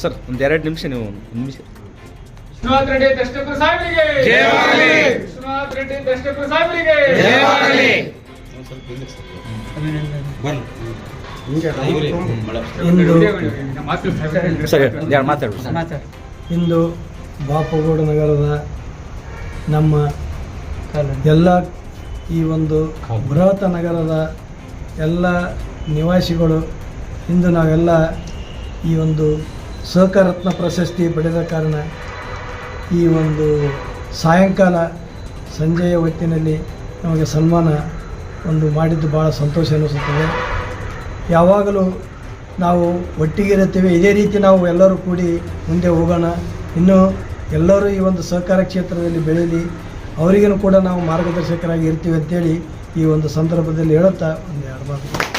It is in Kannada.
ಸರ್ ಒಂದು ಎರಡು ನಿಮಿಷ ನೀವು ನಿಮಿಷ. ವಿಶ್ವನಾಥ್ ರೆಡ್ಡಿ ದಷ್ಟಪುರ ಸಾಹೇಬರಿಗೆ ಜಯವಾಗಲಿ. ವಿಶ್ವನಾಥ್ ರೆಡ್ಡಿ ದಷ್ಟಪುರ ಸಾಹೇಬರಿಗೆ ಜಯವಾಗಲಿ. ಇಂದು ಬಾಪುಗೌಡ ನಗರದ ನಮ್ಮ ಎಲ್ಲ ಈ ಒಂದು ಬೃಹತ್ ನಗರದ ಎಲ್ಲ ನಿವಾಸಿಗಳು ಇಂದು ನಾವೆಲ್ಲ ಈ ಒಂದು ಸಹಕಾರತ್ನ ಪ್ರಶಸ್ತಿ ಪಡೆದ ಕಾರಣ ಈ ಒಂದು ಸಾಯಂಕಾಲ ಸಂಜೆಯ ಹೊತ್ತಿನಲ್ಲಿ ನಮಗೆ ಸನ್ಮಾನ ಒಂದು ಮಾಡಿದ್ದು ಭಾಳ ಸಂತೋಷ ಅನ್ನಿಸುತ್ತದೆ ಯಾವಾಗಲೂ ನಾವು ಒಟ್ಟಿಗೆ ಇರುತ್ತೇವೆ ಇದೇ ರೀತಿ ನಾವು ಎಲ್ಲರೂ ಕೂಡಿ ಮುಂದೆ ಹೋಗೋಣ. ಇನ್ನೂ ಎಲ್ಲರೂ ಈ ಒಂದು ಸಹಕಾರ ಕ್ಷೇತ್ರದಲ್ಲಿ ಬೆಳೀಲಿ ಅವರಿಗೂ ಕೂಡ ನಾವು ಮಾರ್ಗದರ್ಶಕರಾಗಿ ಇರ್ತೀವಿ ಅಂತೇಳಿ ಈ ಒಂದು ಸಂದರ್ಭದಲ್ಲಿ ಹೇಳುತ್ತಾ ಒಂದು ಎರಡು ಮಾತು